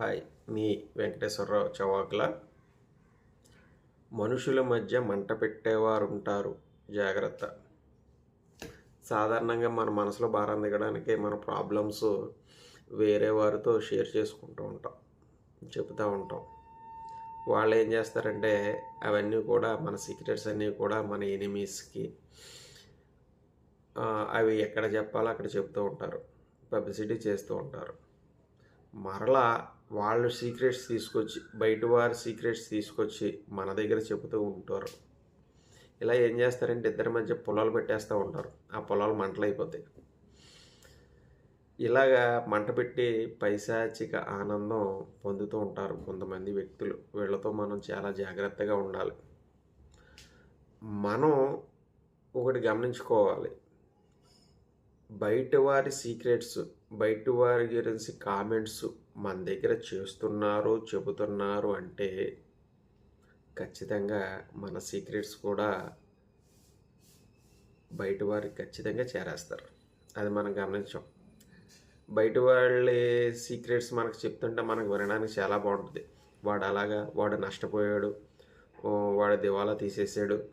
Hi మీ వెంకటేశ్వరరావు చవాకుల మనుషుల మధ్య మంట పెట్టేవారు ఉంటారు జాగ్రత్త. సాధారణంగా మన మనసులో భారం దిగడానికి మన ప్రాబ్లమ్స్ వేరే వారితో షేర్ చేసుకుంటూ ఉంటాం చెబుతూ ఉంటాం. వాళ్ళు ఏం చేస్తారంటే అవన్నీ కూడా మన సీక్రెట్స్ అన్నీ కూడా మన ఎనిమీస్కి అవి ఎక్కడ చెప్పాలో అక్కడ చెప్తూ ఉంటారు. పబ్లిసిటీ చేస్తూ ఉంటారు. మరలా వాళ్ళు సీక్రెట్స్ తీసుకొచ్చి బయట వారి సీక్రెట్స్ తీసుకొచ్చి మన దగ్గర చెబుతూ ఉంటారు. ఇలా ఏం చేస్తారంటే ఇద్దరి మధ్య పొలాలు పెట్టేస్తూ ఉంటారు. ఆ పొలాలు మంటలైపోతాయి. ఇలాగా మంట పెట్టి పైశాచిక ఆనందం పొందుతూ ఉంటారు కొంతమంది వ్యక్తులు. వీళ్ళతో మనం చాలా జాగ్రత్తగా ఉండాలి. మనం ఒకటి గమనించుకోవాలి. బయట వారి సీక్రెట్స్ బయట వారి గురించి కామెంట్స్ మన దగ్గర చేస్తున్నారు చెబుతున్నారు అంటే ఖచ్చితంగా మన సీక్రెట్స్ కూడా బయట వారికి ఖచ్చితంగా చేరేస్తారు. అది మనం గమనించాం. బయట వాళ్ళ సీక్రెట్స్ మనకు చెప్తుంటే మనకు వినడానికి చాలా బాగుంటుంది. వాడు అలాగా వాడు నష్టపోయాడు వాడు దివాలా తీసేసాడు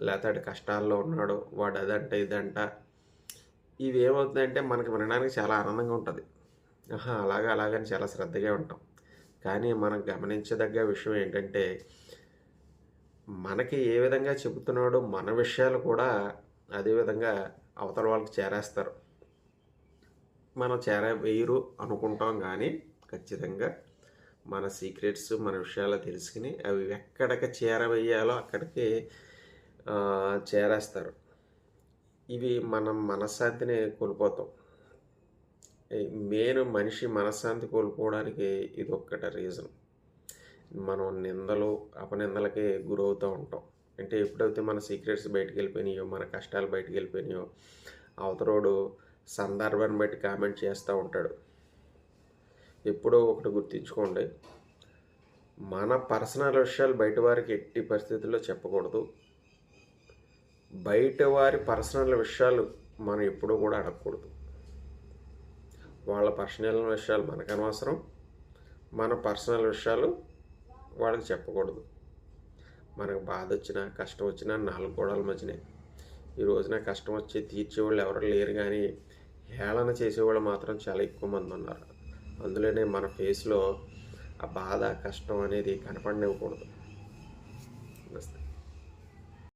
లేకపోతే కష్టాల్లో ఉన్నాడు వాడు అదంట ఇదంట ఇవి ఏమవుతుందంటే మనకి వినడానికి చాలా ఆనందంగా ఉంటుంది. ఆహా అలాగా అలాగని చాలా శ్రద్ధగా ఉంటాం. కానీ మనం గమనించదగ్గ విషయం ఏంటంటే మనకి ఏ విధంగా చెబుతున్నాడో మన విషయాలు కూడా అదేవిధంగా అవతల వాళ్ళకి చేరేస్తారు. మనం చేరే వేయరు అనుకుంటాం కానీ ఖచ్చితంగా మన సీక్రెట్స్ మన విషయాలు తెలుసుకుని అవి ఎక్కడికి చేరవేయాలో అక్కడికి చేరేస్తారు. ఇవి మనం మనశ్శాంతిని కోల్పోతాం. మెయిన్ మనిషి మనశ్శాంతి కోల్పోవడానికి ఇది ఒక్కట రీజన్. మనం నిందలు అపనిందలకి గురవుతూ ఉంటాం. అంటే ఎప్పుడైతే మన సీక్రెట్స్ బయటకు వెళ్ళిపోయినాయో మన కష్టాలు బయటకు వెళ్ళిపోయినాయో అవతరోడు సందర్భాన్ని బట్టి కామెంట్ చేస్తూ ఉంటాడు. ఎప్పుడో ఒకటి గుర్తుంచుకోండి. మన పర్సనల్ విషయాలు బయట వారికి ఎట్టి పరిస్థితుల్లో చెప్పకూడదు. బయట వారి పర్సనల్ విషయాలు మనం ఎప్పుడూ కూడా అడగకూడదు. వాళ్ళ పర్సనల్ విషయాలు మనకు అనవసరం. మన పర్సనల్ విషయాలు వాళ్ళకి చెప్పకూడదు. మనకు బాధ వచ్చినా కష్టం వచ్చినా నాలుగు గోడల మధ్యనే. ఈ రోజున కష్టం వచ్చి తీర్చేవాళ్ళు ఎవరు లేరు కానీ హేళన చేసేవాళ్ళు మాత్రం చాలా ఎక్కువ మంది ఉన్నారు. అందులోనే మన ఫేస్లో ఆ బాధ కష్టం అనేది కనపడనివ్వకూడదు.